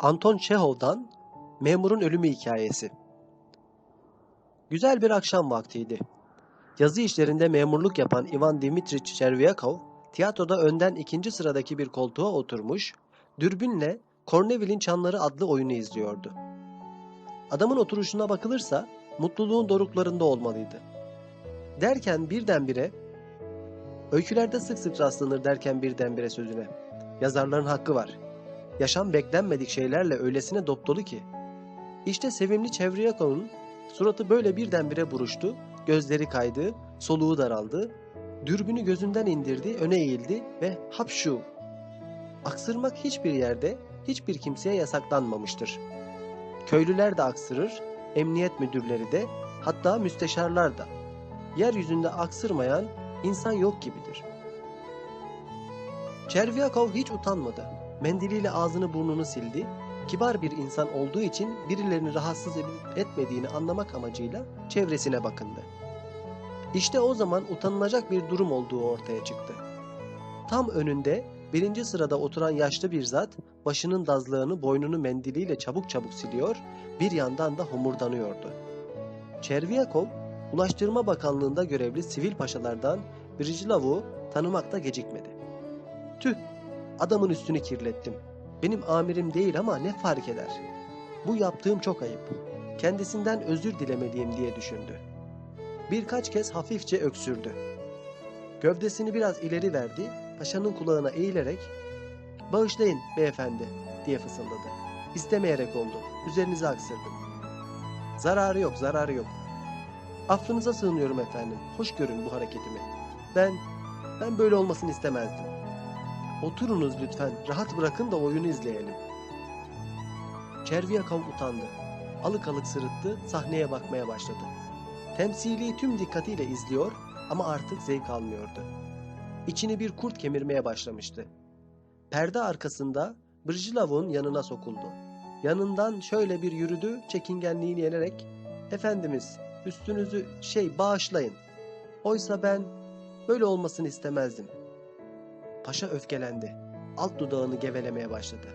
Anton Çehov'dan Memurun Ölümü Hikayesi Güzel bir akşam vaktiydi. Yazı işlerinde memurluk yapan Ivan Dimitrich Chervyakov, tiyatroda önden ikinci sıradaki bir koltuğa oturmuş, dürbünle Corneville'in Çanları adlı oyunu izliyordu. Adamın oturuşuna bakılırsa mutluluğun doruklarında olmalıydı. Derken birdenbire, öykülerde sık sık rastlanır derken birdenbire sözüne, yazarların hakkı var. Yaşam beklenmedik şeylerle öylesine dopdolu ki. İşte sevimli Çevriyakov'un suratı böyle birdenbire buruştu, gözleri kaydı, soluğu daraldı, dürbünü gözünden indirdi, öne eğildi ve hapşu. Aksırmak hiçbir yerde, hiçbir kimseye yasaklanmamıştır. Köylüler de aksırır, emniyet müdürleri de, hatta müsteşarlar da. Yeryüzünde aksırmayan insan yok gibidir. Çervyakov hiç utanmadı. Mendiliyle ağzını burnunu sildi. Kibar bir insan olduğu için birilerini rahatsız etmediğini anlamak amacıyla çevresine bakındı. İşte o zaman utanılacak bir durum olduğu ortaya çıktı. Tam önünde birinci sırada oturan yaşlı bir zat başının dazlığını boynunu mendiliyle çabuk çabuk siliyor, bir yandan da homurdanıyordu. Çervyakov, Ulaştırma Bakanlığı'nda görevli sivil paşalardan Brijilav'u tanımakta gecikmedi. Tüh, adamın üstünü kirlettim. Benim amirim değil ama ne fark eder? Bu yaptığım çok ayıp. Kendisinden özür dilemeliyim diye düşündü. Birkaç kez hafifçe öksürdü. Gövdesini biraz ileri verdi, paşanın kulağına eğilerek ''Bağışlayın beyefendi'' diye fısıldadı. İstemeyerek oldu, üzerinize aksırdım. Zararı yok, zararı yok. Affınıza sığınıyorum efendim, hoş görün bu hareketimi. Ben, ben böyle olmasını istemezdim. Oturunuz lütfen, rahat bırakın da oyunu izleyelim. Çerviyakov utandı. Alık alık sırıttı, sahneye bakmaya başladı. Temsili tüm dikkatiyle izliyor ama artık zevk almıyordu. İçini bir kurt kemirmeye başlamıştı. Perde arkasında Brjilav'un yanına sokuldu. Yanından şöyle bir yürüdü, çekingenliğini yenerek ''Efendimiz, üstünüzü şey bağışlayın. Oysa ben böyle olmasını istemezdim.'' Paşa öfkelendi. Alt dudağını gevelemeye başladı.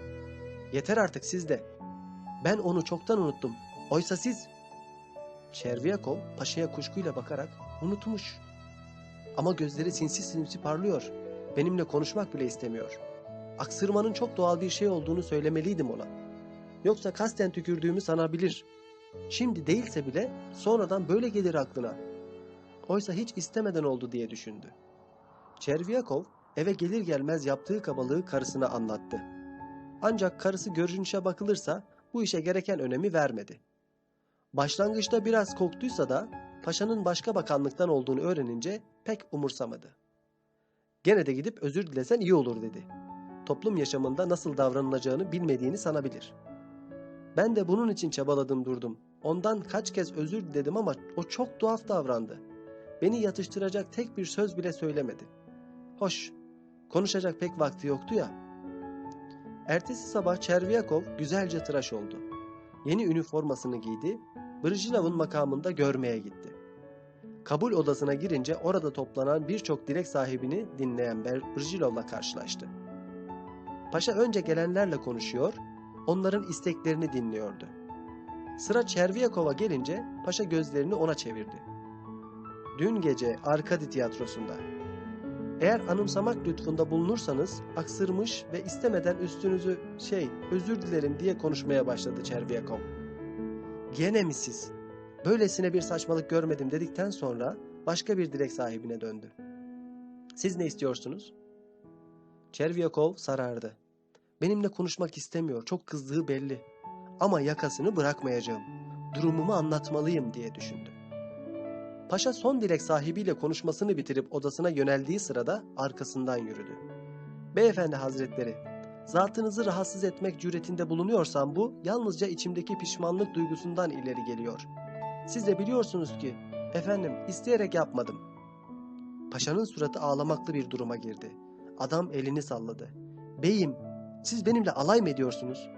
''Yeter artık siz de. Ben onu çoktan unuttum. Oysa siz...'' Çervyakov paşaya kuşkuyla bakarak unutmuş. Ama gözleri sinsi sinsi parlıyor. Benimle konuşmak bile istemiyor. Aksırmanın çok doğal bir şey olduğunu söylemeliydim ona. Yoksa kasten tükürdüğümü sanabilir. Şimdi değilse bile sonradan böyle gelir aklına. Oysa hiç istemeden oldu diye düşündü. Çervyakov eve gelir gelmez yaptığı kabalığı karısına anlattı. Ancak karısı görünüşe bakılırsa bu işe gereken önemi vermedi. Başlangıçta biraz korktuysa da paşanın başka bakanlıktan olduğunu öğrenince pek umursamadı. Gene de gidip özür dilesen iyi olur dedi. Toplum yaşamında nasıl davranılacağını bilmediğini sanabilir. Ben de bunun için çabaladım durdum. Ondan kaç kez özür diledim ama o çok tuhaf davrandı. Beni yatıştıracak tek bir söz bile söylemedi. Hoş, konuşacak pek vakti yoktu ya. Ertesi sabah Çervyakov güzelce tıraş oldu. Yeni üniformasını giydi, Brjilav'ın makamında görmeye gitti. Kabul odasına girince orada toplanan birçok dilek sahibini dinleyen Brjilov'la karşılaştı. Paşa önce gelenlerle konuşuyor, onların isteklerini dinliyordu. Sıra Çerviyakov'a gelince paşa gözlerini ona çevirdi. Dün gece Arkadi tiyatrosunda. Eğer anımsamak lütfunda bulunursanız aksırmış ve istemeden üstünüzü şey özür dilerim diye konuşmaya başladı Çerviyakov. Gene mi siz? Böylesine bir saçmalık görmedim dedikten sonra başka bir dilek sahibine döndü. Siz ne istiyorsunuz? Çervyakov sarardı. Benimle konuşmak istemiyor, çok kızdığı belli. Ama yakasını bırakmayacağım. Durumumu anlatmalıyım diye düşündü. Paşa son dilek sahibiyle konuşmasını bitirip odasına yöneldiği sırada arkasından yürüdü. Beyefendi hazretleri, zatınızı rahatsız etmek cüretinde bulunuyorsam bu yalnızca içimdeki pişmanlık duygusundan ileri geliyor. Siz de biliyorsunuz ki, efendim isteyerek yapmadım. Paşanın suratı ağlamaklı bir duruma girdi. Adam elini salladı. Beyim, siz benimle alay mı ediyorsunuz?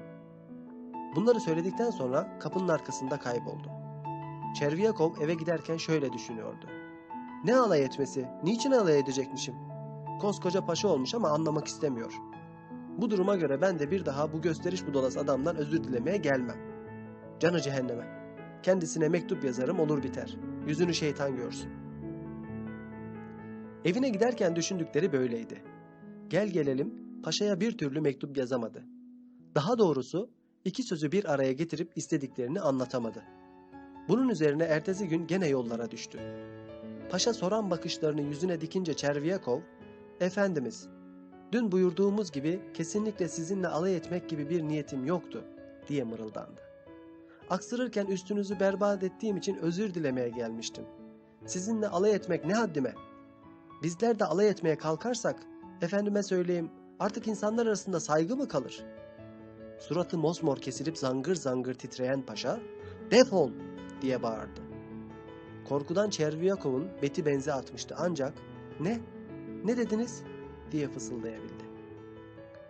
Bunları söyledikten sonra kapının arkasında kayboldu. Çerviyakov eve giderken şöyle düşünüyordu. Ne alay etmesi, niçin alay edecekmişim? Koskoca paşa olmuş ama anlamak istemiyor. Bu duruma göre ben de bir daha bu gösteriş budalası adamdan özür dilemeye gelmem. Canı cehenneme. Kendisine mektup yazarım olur biter. Yüzünü şeytan görsün. Evine giderken düşündükleri böyleydi. Gel gelelim paşaya bir türlü mektup yazamadı. Daha doğrusu iki sözü bir araya getirip istediklerini anlatamadı. Bunun üzerine ertesi gün gene yollara düştü. Paşa soran bakışlarını yüzüne dikince Çerviyakov, Efendimiz, dün buyurduğumuz gibi kesinlikle sizinle alay etmek gibi bir niyetim yoktu diye mırıldandı. Aksırırken üstünüzü berbat ettiğim için özür dilemeye gelmiştim. Sizinle alay etmek ne haddime? Bizler de alay etmeye kalkarsak, efendime söyleyeyim, artık insanlar arasında saygı mı kalır? Suratı mosmor kesilip zangır zangır titreyen paşa, defol diye bağırdı. Korkudan Çerviyakov'un beti benze atmıştı ancak ne? Ne dediniz? diye fısıldayabildi.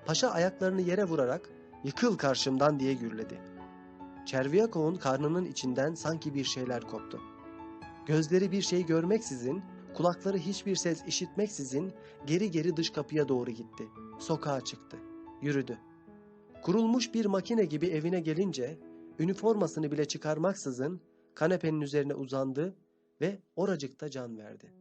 Paşa ayaklarını yere vurarak yıkıl karşımdan diye gürledi. Çerviyakov'un karnının içinden sanki bir şeyler koptu. Gözleri bir şey görmeksizin, kulakları hiçbir ses işitmeksizin geri geri dış kapıya doğru gitti. Sokağa çıktı. Yürüdü. Kurulmuş bir makine gibi evine gelince üniformasını bile çıkarmaksızın kanepenin üzerine uzandı ve oracıkta can verdi.